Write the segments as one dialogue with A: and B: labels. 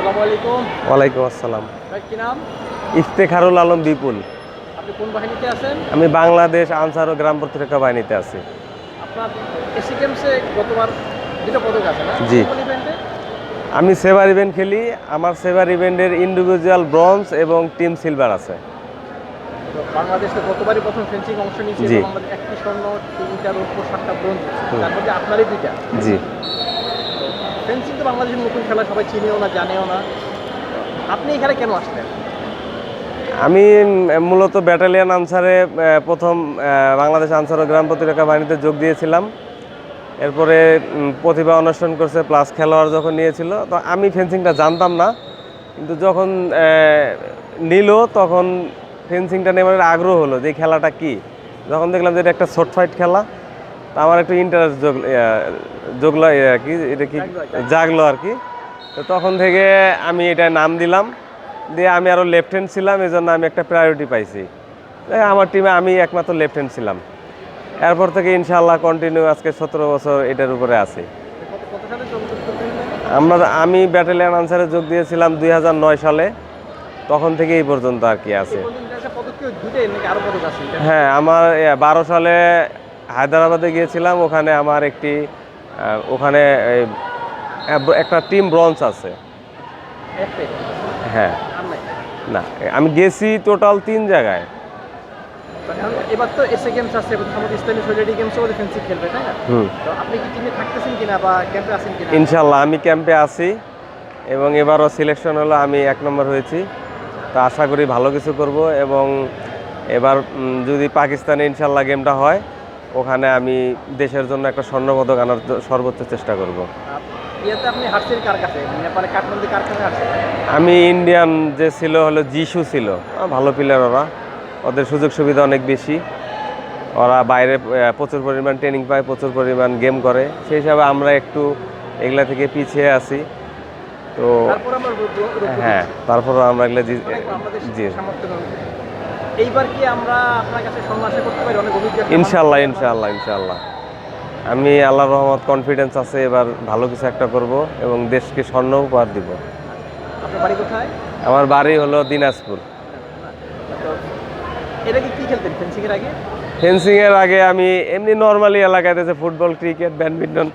A: আসসালামু আলাইকুম।
B: ওয়ালাইকুম আসসালাম।
A: কি নাম?
B: ইফতেখারুল আলম বিপুল।
A: আপনি কোন বাহিনীতে আছেন?
B: আমি বাংলাদেশ আনসার ও গ্রাম প্রতিরক্ষা বাহিনীতে আছি।
A: আপনার এসি গেমসে গতবার দুটো পদক আছে না?
B: জি। আমি সেভার ইভেন্ট খেলি আমার সেভার ইভেন্টের ইন্ডিভিজুয়াল ব্রঞ্জ এবং টিম সিলভার আছে।
A: তো বাংলাদেশ তো গতবারই প্রথম ফেন্সিং অংশ নিয়েছে
B: জি।
A: এবং আমাদের একটি স্বর্ণ তিনটা রৌপ্য সাতটা ব্রোঞ্জ তার মধ্যে আপনারই দুইটা।
B: জি।
A: ফেন্সিং তো বাংলাদেশের নতুন খেলা সবাই চিনেও না, জানেও না। আপনি এখানে কেন আসলেন?
B: আমি মূলত ব্যাটালিয়ান আনসারে প্রথম বাংলাদেশ আনসার ও গ্রাম প্রতিরক্ষা বাহিনীতে যোগ দিয়েছিলাম। এরপরে প্রতিভা অন্বেষণ করছে প্লাস খেলোয়াড় যখন নিয়েছিল। তো আমি ফেন্সিংটা জানতাম না। কিন্তু যখন নিল, তখন ফেন্সিংটা নেওয়ার আগ্রহ হলো যে খেলাটা কি? যখন দেখলাম যে এটা একটা শর্ট ফাইট খেলা আমার একটু ইন্টারেস্ট যোগ যোগলো আর কি এটা কি
A: জাগলো আর কি।
B: তো তখন থেকে আমি এটা নাম দিলাম দিয়ে আমি আরও লেফট হ্যান্ড ছিলাম এই জন্য আমি একটা প্রায়োরিটি পাইছি আমার টিমে আমি একমাত্র লেফট হ্যান্ড ছিলাম এরপর থেকে ইনশাল্লাহ কন্টিনিউ আজকে সতেরো বছর এটার উপরে আছি? আমরা আমি ব্যাটালিয়ান আনসারে যোগ দিয়েছিলাম দুই হাজার নয় সালে তখন থেকে এই পর্যন্ত আর কি আছে? হ্যাঁ আমার বারো সালে হায়দ্রাবাদে গিয়েছিলাম ওখানে আমার একটি ওখানে একটা টিম ব্রঞ্জ আছে। হ্যাঁ। না আমি গেছি টোটাল তিন জায়গায়।
A: এবার তো এসএ গেমস আছে আমাদের ইসলামী সোলিডারি গেমসও ফেন্সিং খেলবে তাই না? তো আপনি কি টিমে থাকতেছেন কিনা বা ক্যাম্পে আছেন কিনা?
B: ইনশাল্লাহ আমি ক্যাম্পে আছি এবং এবারও সিলেকশন হলো আমি এক নম্বর হয়েছি। তো আশা করি ভালো কিছু করব এবং এবার যদি পাকিস্তানে ইনশাল্লাহ গেমটা হয় ওখানে আমি দেশের জন্য একটা স্বর্ণপদক আনার সর্বোচ্চ চেষ্টা করব।
A: হাঁটছেন
B: আমি ইন্ডিয়ান যে ছিল হলো জিসু ছিল। ভালো প্লেয়ার ওরা। ওদের সুযোগ সুবিধা অনেক বেশি। ওরা বাইরে প্রচুর পরিমাণ ট্রেনিং পায় প্রচুর পরিমাণ গেম করে। সেই হিসাবে আমরা একটু এগুলা থেকে পিছিয়ে আছি। তো
A: তারপর আমরা
B: হ্যাঁ
A: দিচ্ছি।
B: তারপরও আমরা এগুলো জি
A: এইবার কি আমরা আপনার কাছে করতে পারি? অনেক অভিজ্ঞতা
B: ইনশাল্লাহ ইনশাল্লাহ ইনশাল্লাহ আমি আল্লাহর রহমত কনফিডেন্স আছে এবার ভালো কিছু একটা করব এবং দেশকে স্বর্ণ উপহার দিব।
A: আপনার বাড়ি কোথায়?
B: আমার বাড়ি হলো দিনাজপুর।
A: এটা কি কি খেলতেন? ফেন্সিং এর আগে?
B: ফেন্সিং এর আগে আমি এমনি নর্মালি এলাকাতে যে ফুটবল ক্রিকেট ব্যাডমিন্টন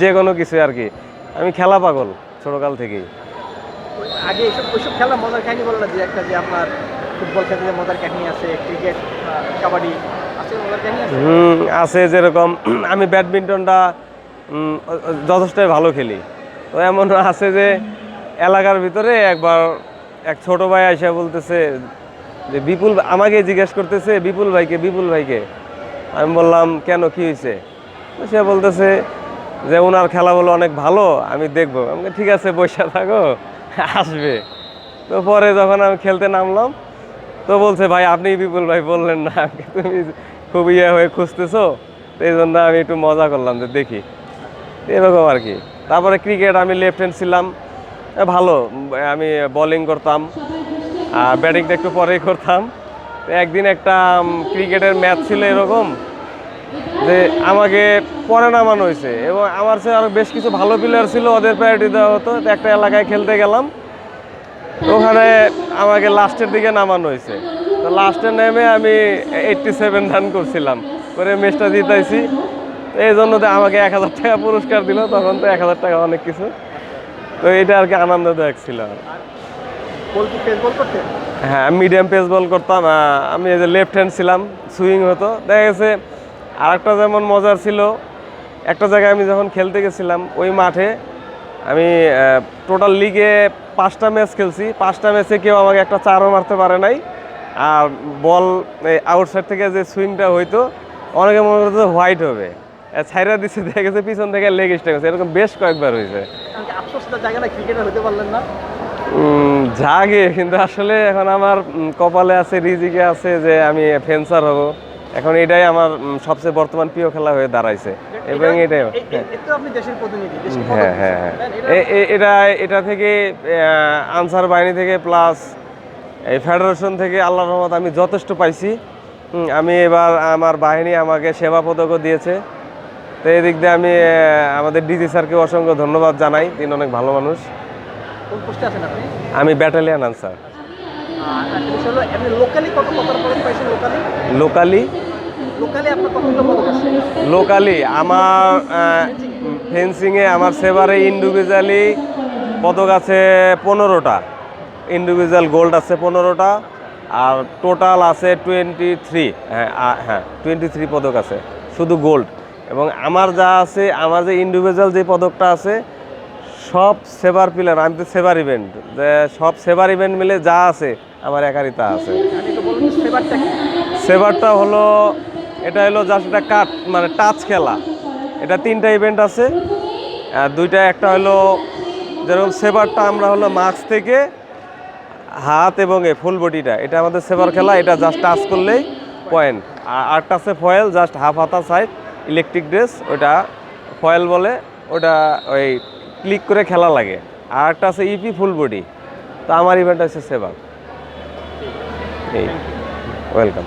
B: যে কোনো কিছু আর কি। আমি খেলা পাগল ছোটকাল থেকেই।
A: আগে এইসব খেলা মজার কাহিনী বলো না যে একটা যে আপনার ফুটবল খেলতে যে মজার আছে ক্রিকেট কাবাডি আছে
B: হুম আছে যেরকম আমি ব্যাডমিন্টনটা যথেষ্টই ভালো খেলি। তো এমন আছে যে এলাকার ভিতরে একবার এক ছোট ভাই আইসা বলতেছে যে বিপুল আমাকে জিজ্ঞেস করতেছে বিপুল ভাইকে বিপুল ভাইকে? আমি বললাম কেন কি হয়েছে সে বলতেছে যে ওনার খেলা বলে অনেক ভালো আমি দেখব। আমি বলি, ঠিক আছে বসে থাকো আসবে। তো পরে যখন আমি খেলতে নামলাম তো বলছে, ভাই, আপনি বিপুল ভাই বললেন না তুমি খুব ইয়ে হয়ে খুঁজতেছো এই জন্য আমি একটু মজা করলাম, যে দেখি। এরকম আর কি। তারপরে ক্রিকেট আমি লেফট হ্যান্ড ছিলাম ভালো, আমি বোলিং করতাম, আর ব্যাটিংটা একটু পরেই করতাম। একদিন একটা ক্রিকেটের ম্যাচ ছিল এরকম, যে আমাকে পরে নামানো হয়েছে, এবং আমার সে আরও বেশ কিছু ভালো প্লেয়ার ছিল, ওদের প্রায়োরিটি দেওয়া হতো একটা এলাকায় খেলতে গেলাম। ওখানে আমাকে লাস্টের দিকে নামানো হয়েছে। তো লাস্টে নেমে আমি এইটটি সেভেন রান করছিলাম। করে ম্যাচটা জিতাইছি। তো এই জন্য আমাকে এক হাজার টাকা পুরস্কার দিল তখন তো এক হাজার টাকা অনেক কিছু। তো এটা আর কি আনন্দদায়ক ছিল। হ্যাঁ আমি মিডিয়াম পেস বল করতাম আমি এই যে লেফট হ্যান্ড ছিলাম সুইং হতো। দেখা গেছে আরেকটা যেমন মজার ছিল একটা জায়গায় আমি যখন খেলতে গেছিলাম ওই মাঠে আমি টোটাল লিগে পাঁচটা ম্যাচ খেলছি। পাঁচটা ম্যাচে কেউ আমাকে একটা চারও মারতে পারে নাই। আর বল আউটসাইড থেকে যে সুইংটা হইতো অনেকে মনে করতো হোয়াইট হবে। ছাইরা দিচ্ছে দেখা গেছে পিছন থেকে লেগ স্ট্রাইক হয়েছে। এরকম বেশ কয়েকবার হয়েছে। জাগে কিন্তু আসলে এখন আমার কপালে আছে রিজিকে আছে যে আমি ফেন্সার হব। এখন এটাই আমার সবচেয়ে বর্তমান প্রিয় খেলা হয়ে দাঁড়াইছে। এবং এটাই হ্যাঁ। হ্যাঁ হ্যাঁ এ- এটা এটা থেকে আনসার বাহিনী থেকে প্লাস এই ফেডারেশন থেকে আল্লাহর রহমত আমি যথেষ্ট পাইছি। আমি এবার আমার বাহিনী আমাকে সেবা পদকও দিয়েছে। তো এই দিক দিয়ে আমি আমাদের ডিজি স্যারকে অসংখ্য ধন্যবাদ জানাই। তিনি অনেক ভালো মানুষ। আমি ব্যাটালিয়ান আনসার
A: লোকালি লোকালি
B: আমার ফেন্সিংয়ে আমার সেবারে ইন্ডিভিজুয়ালি পদক আছে পনেরোটা। ইন্ডিভিজুয়াল গোল্ড আছে পনেরোটা আর টোটাল আছে টোয়েন্টি থ্রি হ্যাঁ হ্যাঁ টোয়েন্টি থ্রি পদক আছে শুধু গোল্ড এবং আমার যা আছে আমার যে ইন্ডিভিজুয়াল যে পদকটা আছে সব সেবার পিলার আমি তো সেবার ইভেন্ট যে সব সেবার ইভেন্ট মিলে যা আছে আমার একারই তা আছে
A: সেবারটা
B: সেভারটা হলো এটা হলো জাস্ট একটা কাট মানে টাচ খেলা। এটা তিনটা ইভেন্ট আছে আর দুইটা একটা হলো যেরকম সেভারটা আমরা হলো মাছ থেকে হাত এবং এ ফুল বডিটা এটা আমাদের সেভার খেলা এটা জাস্ট টাচ করলেই পয়েন্ট আর আরটা আছে ফয়েল জাস্ট হাফ হাতা সাইড ইলেকট্রিক ড্রেস ওটা ফয়েল বলে ওটা ওই ক্লিক করে খেলা লাগে। আর একটা আছে ইপি ফুল বডি তো আমার ইভেন্ট আছে সেভার এই ওয়েলকাম